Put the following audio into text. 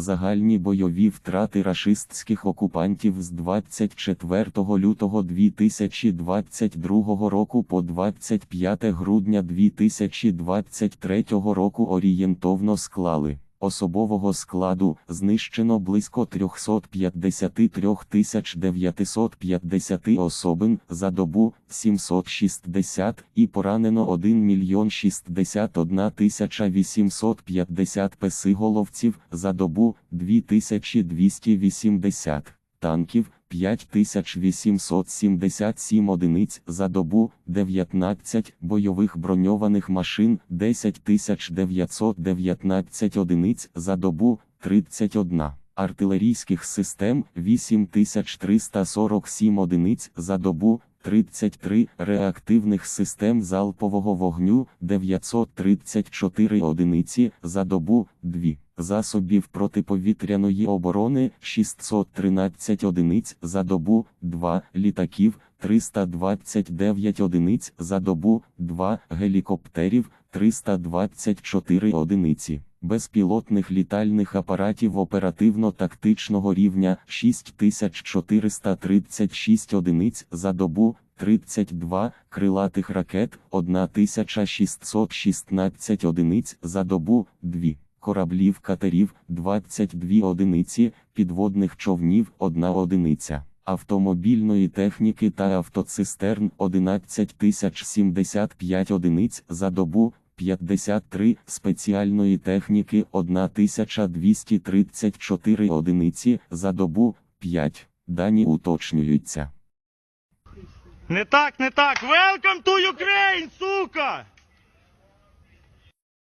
Загальні бойові втрати рашистських окупантів з 24 лютого 2022 року по 25 грудня 2023 року орієнтовно склали. Особового складу знищено близько 353 950 особин за добу 760 і поранено 1 мільйон 61 тисяча 850 песиголовців за добу 2280 танків 5877 одиниць за добу, 19 бойових броньованих машин 10919 одиниць за добу, 31 артилерійських систем 8347 одиниць за добу, 33 реактивних систем залпового вогню 934 одиниці за добу, 2 засобів протиповітряної оборони 613 одиниць за добу, 2 літаків 329 одиниць за добу, 2 гелікоптерів 324 одиниці. Безпілотних літальних апаратів оперативно-тактичного рівня 6436 одиниць за добу, 32 крилатих ракет 1616 одиниць за добу, 2 кораблів катерів 22 одиниці, підводних човнів 1 одиниця. Автомобільної техніки та автоцистерн 11 075 одиниць за добу, 53 спеціальної техніки 1234 одиниці за добу 5. Дані уточнюються. Не так, не так. Welcome to Ukraine, сука!